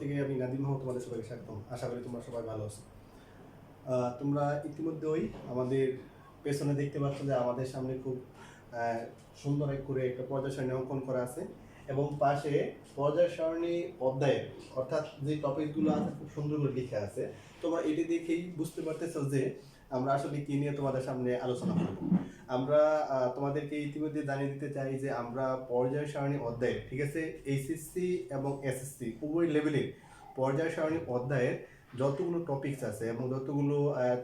থেকে আমি নাদিম মোহাম্মদ, তোমাদের সবাইকে স্বাগতম। আশা করি তোমরা সবাই ভালো আছো। তোমরা ইতিমধ্যেই আমাদের পেছনে দেখতে পাচ্ছ যে আমাদের সামনে খুব সুন্দর করে একটা পর্যায় সারণী অঙ্কন করা আছে এবং পাশে পর্যায় সারণী অধ্যায়ের অর্থাৎ যে টপিকগুলো আছে খুব সুন্দর করে লিখে আছে। তোমরা এটি দেখেই বুঝতে পারতেছো যে আমরা আসলে কি নিয়ে তোমাদের সামনে আলোচনা করব। আমরা তোমাদেরকে ইতিমধ্যে জানিয়ে দিতে চাই যে আমরা পর্যায় সারণী অধ্যায়ে ঠিক আছে? এইচএসসি এবং এসএসসি উভয় লেভেলের পর্যায় সারণী অধ্যায়ের যতগুলো টপিকস আছে এবং যতগুলো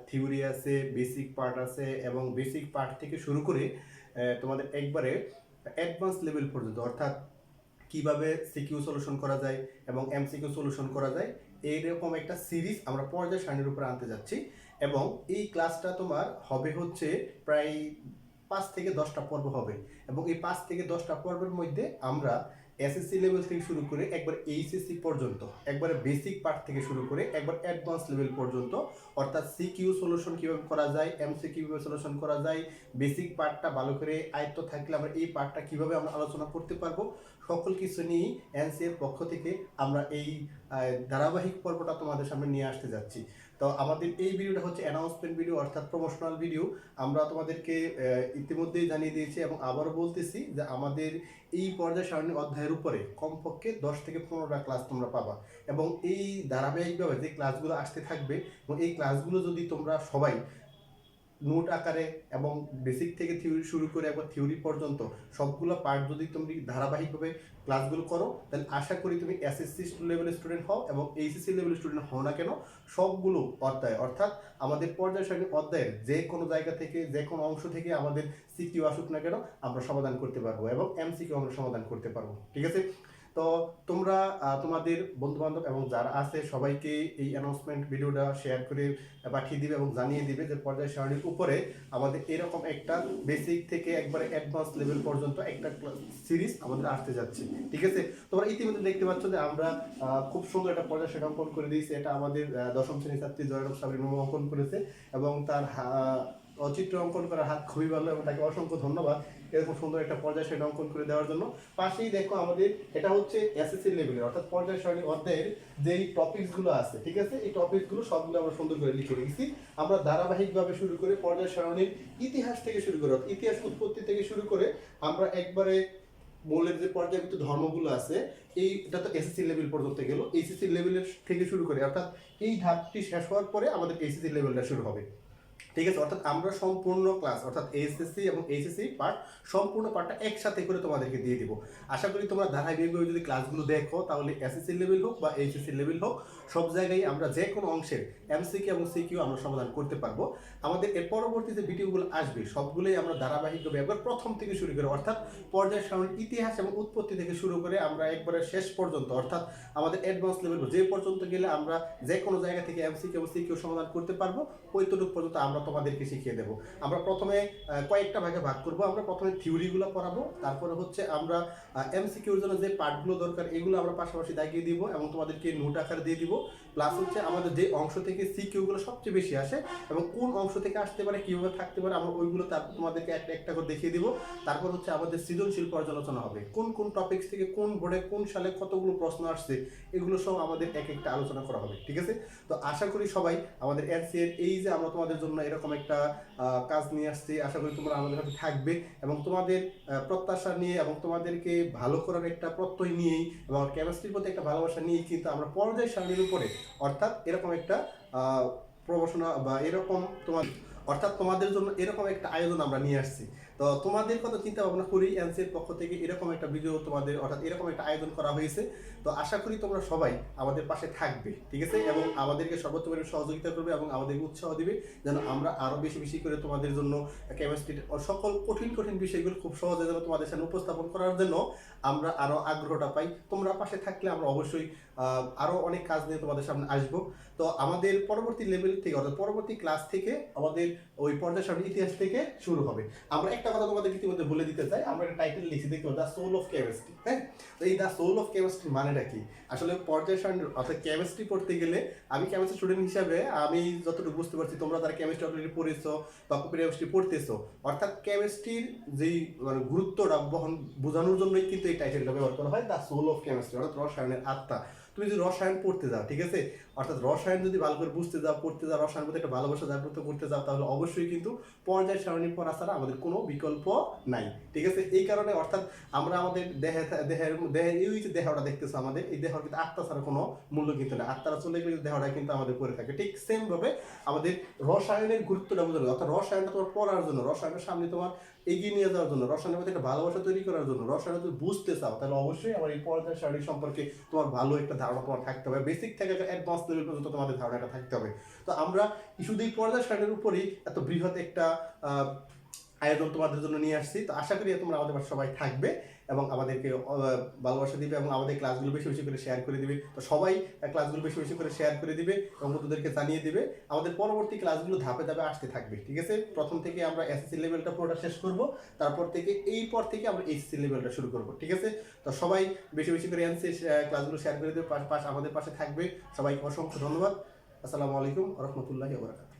থিওরি আছে বেসিক পার্ট আছে এবং বেসিক পার্ট থেকে শুরু করে তোমাদের একবারে অ্যাডভান্স লেভেল পর্যন্ত, অর্থাৎ কীভাবে সিকিউ সলিউশন করা যায় এবং এমসিকিউ সলিউশন করা যায় এইরকম একটা সিরিজ আমরা পর্যায় সারণীর উপরে আনতে যাচ্ছি। এবং এই ক্লাসটা তোমার হবে হচ্ছে প্রায় পাঁচ থেকে দশটা পর্ব হবে। এবং এই পাঁচ থেকে দশটা পর্বের মধ্যে আমরা এসএসসি লেভেল থেকে শুরু করে একবার এইচএসসি পর্যন্ত, একবারে বেসিক পার্ট থেকে শুরু করে একবার অ্যাডভান্স লেভেল পর্যন্ত, অর্থাৎ সিকিউ সলিউশন কীভাবে করা যায় এমসিকিউ কীভাবে সলিউশন করা যায় বেসিক পার্টটা ভালো করে আয়ত্ত থাকলে আমরা এই পার্টটা কীভাবে আমরা আলোচনা করতে পারব, সকল কিছু নিয়েই এনসিএর পক্ষ থেকে আমরা এই ধারাবাহিক পর্বটা তোমাদের সামনে নিয়ে আসতে যাচ্ছি। তো আমাদের এই ভিডিওটা হচ্ছে অ্যানাউন্সমেন্ট ভিডিও অর্থাৎ প্রমোশনাল ভিডিও আমরা তোমাদেরকে ইতিমধ্যেই জানিয়ে দিয়েছি এবং আবারও বলতেছি যে আমাদের এই পর্যায় সারণী অধ্যায়ের উপরে কমপক্ষে দশ থেকে পনেরোটা ক্লাস তোমরা পাবা। এবং এই ধারাবাহিকভাবে যে ক্লাসগুলো আসতে থাকবে, এবং এই ক্লাসগুলো যদি তোমরা সবাই নোট আকারে এবং বেসিক থেকে থিওরি শুরু করে একবার থিওরি পর্যন্ত সবগুলো পার্ট যদি তুমি ধারাবাহিকভাবে ক্লাসগুলো করো, তাহলে আশা করি তুমি এসএসসি লেভেলের স্টুডেন্ট হও এবং এইচএসসি লেভেলের স্টুডেন্ট হও না কেন, সবগুলো অধ্যায়, অর্থাৎ আমাদের পর্যায় সারণী অধ্যায়ের যে কোনো জায়গা থেকে, যে কোনো অংশ থেকে আমাদের সিকিউ আসুক না কেন, আমরা সমাধান করতে পারব এবং এমসিকিউ আমরা সমাধান করতে পারব। ঠিক আছে? তো তোমরা তোমাদের বন্ধু বান্ধব এবং যারা আছে, সবাইকে এই অ্যানাউন্সমেন্ট ভিডিওটা শেয়ার করে পাঠিয়ে দিবে এবং জানিয়ে দিবে যে পর্যায় সারণীর উপরে আমাদের এরকম একটা বেসিক থেকে একবারে অ্যাডভান্স লেভেল পর্যন্ত একটা সিরিজ আমাদের আসতে যাচ্ছে। ঠিক আছে? তোমরা ইতিমধ্যে দেখতে পাচ্ছ যে আমরা খুব সুন্দর একটা পর্যায় সেটা অঙ্কন করে দিয়েছি। এটা আমাদের দশম শ্রেণির ছাত্রী জয়রব সাবির মেমো অঙ্কন করেছে এবং তার অচিত্র অঙ্কন করার হাত খুবই ভালো এবং তাকে অসংখ্য ধন্যবাদ। এরকম সুন্দর একটা পর্যায় সেটা অঙ্কন করে দেওয়ার জন্য। পাশেই দেখো আমাদের, এটা হচ্ছে এসএসসি লেভেলের অর্থাৎ পর্যায় সারণী অধ্যায়ের যেই টপিকসগুলো আছে, ঠিক আছে? এই টপিকসগুলো সবগুলো আমরা সুন্দর করে লিখে রেখেছি। আমরা ধারাবাহিকভাবে শুরু করে পর্যায় সারণীর ইতিহাস থেকে শুরু করে ইতিহাস উৎপত্তি থেকে শুরু করে আমরা একবারে মূলের যে পর্যায়বৃত্ত ধর্মগুলো আছে এই এটা তো এসএসসি লেভেল পর্যন্ত গেল। এইচএসসি লেভেলের থেকে শুরু করে, অর্থাৎ এই ধাপটি শেষ হওয়ার পরে আমাদের এইচএসসি লেভেলটা শুরু হবে। ঠিক আছে? অর্থাৎ আমরা সম্পূর্ণ ক্লাস অর্থাৎ এসএসসি এবং এইচএসসি পার্ট সম্পূর্ণ পার্টটা একসাথে করে তোমাদেরকে দিয়ে দিব। আশা করি তোমরা ধারাবাহিকভাবে যদি ক্লাসগুলো দেখো, তাহলে এসএসসি লেভেল হোক বা এইচএসসি লেভেল হোক, সব জায়গায় আমরা যে কোনো অংশের এমসিকিউ এবং সিকিউ আমরা সমাধান করতে পারব। আমাদের এর পরবর্তী যে ভিডিওগুলো আসবে, সবগুলোই আমরা ধারাবাহিকভাবে একবার প্রথম থেকে শুরু করে, অর্থাৎ পর্যায় সারণীর ইতিহাস এবং উৎপত্তি থেকে শুরু করে আমরা একবারে শেষ পর্যন্ত, অর্থাৎ আমাদের অ্যাডভান্স লেভেল যে পর্যন্ত গেলে আমরা যে কোনো জায়গা থেকে এমসিকিউ এবং সিকিউ সমাধান করতে পারব ওইটুকু পর্যন্ত আমরা তোমাদেরকে শিখিয়ে দেবো। আমরা প্রথমে কয়েকটা ভাগে ভাগ করব। আমরা প্রথমে থিওরিগুলো পড়াবো, তারপরে হচ্ছে আমরা এমসিকিউর জন্য যে পার্টগুলো দরকার, এগুলো আমরা পাশাপাশি দাগিয়ে দিব এবং তোমাদেরকে নোট আকারে দিয়ে দিব। প্লাস হচ্ছে আমাদের যে অংশ থেকে সিকিউগুলো সবচেয়ে বেশি আসে এবং কোন অংশ থেকে আসতে পারে, কীভাবে থাকতে পারে, আমরা ওইগুলো তার তোমাদেরকে একটা একটা করে দেখিয়ে দিব। তারপর হচ্ছে আমাদের সৃজনশীল পর্যালোচনা হবে। কোন কোন টপিকস থেকে কোন বোর্ডে কোন সালে কতগুলো প্রশ্ন আসছে, এগুলো সব আমাদের এক একটা আলোচনা করা হবে, ঠিক আছে? তো আশা করি সবাই আমাদের এনসি এর এই যে আমরা তোমাদের জন্য এরকম একটা কাজ নিয়ে আসছি। আশা করি তোমরা আমাদের সাথে থাকবে এবং তোমাদের প্রত্যাশা নিয়ে এবং তোমাদেরকে ভালো করার একটা প্রত্যয় নিয়েই এবং কেমিস্ট্রির প্রতি একটা ভালোবাসা নিয়েই কিন্তু আমরা পর্যায় সারণীর উপরে, অর্থাৎ এরকম একটা প্রমোশনা বা এরকম তোমার অর্থাৎ তোমাদের জন্য এরকম একটা আয়োজন আমরা নিয়ে আসছি। তো তোমাদের কথা চিন্তা ভাবনা করি এনসির পক্ষ থেকে এরকম একটা ভিডিও তোমাদের অর্থাৎ এরকম একটা আয়োজন করা হয়েছে। তো আশা করি তোমরা সবাই আমাদের পাশে থাকবে, ঠিক আছে? এবং আমাদেরকে সর্বোচ্চ সর্বোত্তম সহযোগিতা করবে এবং আমাদেরকে উৎসাহ দিবে যেন আমরা আরও বেশি বেশি করে তোমাদের জন্য কেমিস্ট্রির সকল কঠিন কঠিন বিষয়গুলো খুব সহজে যেন তোমাদের সামনে উপস্থাপন করার জন্য আমরা আরও আগ্রহটা পাই। তোমরা পাশে থাকলে আমরা অবশ্যই আরও অনেক কাজ নিয়ে তোমাদের সামনে আসব। তো আমাদের পরবর্তী লেভেল থেকে অর্থাৎ পরবর্তী ক্লাস থেকে আমাদের ওই পর্যায় সামনে ইতিহাস থেকে শুরু হবে। আমরা একটা কথা তোমাদের ইতিমধ্যে বলে দিতে চাই, আমরা একটা টাইটেল লিখি দেখতে দ্য সোল অফ কেমিস্ট্রি হ্যাঁ? তো এই দ্য সোল অফ কেমিস্ট্রি মানেটা কি? আসলে পর্যায় সারণী অর্থাৎ কেমিস্ট্রি পড়তে গেলে আমি কেমিস্ট্রি স্টুডেন্ট হিসাবে আমি যতটুকু বুঝতে পারছি, তোমরা তারা কেমিস্ট্রি অলরেডি পড়েছো বা কেমিস্ট্রি পড়তেছো, অর্থাৎ কেমিস্ট্রির যেই মানে গুরুত্বটা বহন, বোঝানোর জন্যই কিন্তু এই টাইটেলটা ব্যবহার করা হয় দ্য সোল অফ কেমিস্ট্রি অর্থাৎ রসায়নের আত্মা। তুমি তুমি যদি রসায়ন পড়তে যাও, ঠিক আছে? অর্থাৎ রসায়ন যদি ভালো করে বুঝতে যাও, পড়তে যাও, রসায়ন প্রতি একটা ভালোবাসা জাগ্রত করতে যাও, তাহলে অবশ্যই কিন্তু পর্যায় সারণী পড়া ছাড়া আমাদের কোনো বিকল্প নাই। ঠিক আছে? এই কারণে অর্থাৎ আমরা আমাদের দেহে দেহের দেহের এই যে দেহটা দেখতেছো আমাদের, এই দেহর কিন্তু আত্মা ছাড়া কোনো মূল্য কিন্তু না আত্মারা চলে গেলে দেহটা কিন্তু আমাদের পড়ে থাকে। ঠিক সেম ভাবে আমাদের রসায়নের গুরুত্বটা বোঝানো অর্থাৎ রসায়নটা তোমার পড়ার জন্য, রসায়নের সামনে তোমার এগিয়ে নিয়ে যাওয়ার জন্য, রসায়নের মধ্যে একটা ভালোবাসা তৈরি করার জন্য, রসায়ন যদি বুঝতে চাও, তাহলে অবশ্যই আমার এই পর্যায় সারণী সম্পর্কে তোমার ভালো একটা ধারণা তোমার থাকতে হবে। বেসিক থেকে অ্যাডভান্স লেভেল পর্যন্ত তোমাদের ধারণাটা থাকতে হবে। তো আমরা শুধু এই পর্যায় সারণীর উপরেই এত বৃহৎ একটা আয়োজন তোমাদের জন্য নিয়ে আসছি। তো আশা করি তোমরা আমাদের সবাই থাকবে এবং আমাদেরকে ভালোবাসা দিবে এবং আমাদের ক্লাসগুলো বেশি বেশি করে শেয়ার করে দিবে। তো সবাই ক্লাসগুলো বেশি বেশি করে শেয়ার করে দিবে এবং বন্ধুদেরকে জানিয়ে দিবে। আমাদের পরবর্তী ক্লাসগুলো ধাপে ধাপে আসতে থাকবে, ঠিক আছে? প্রথম থেকে আমরা এসএসসি লেভেলটা পুরোটা শেষ করব, তারপর থেকে এই পর থেকে আমরা এইচএসসি লেভেলটা শুরু করব, ঠিক আছে? তো সবাই বেশি বেশি করে এনসি ক্লাসগুলো শেয়ার করে দেবে, পাশ আমাদের পাশে থাকবে। সবাইকে অসংখ্য ধন্যবাদ। আসসালামু আলাইকুম রহমতুল্লাহি ওবরাকাতুহু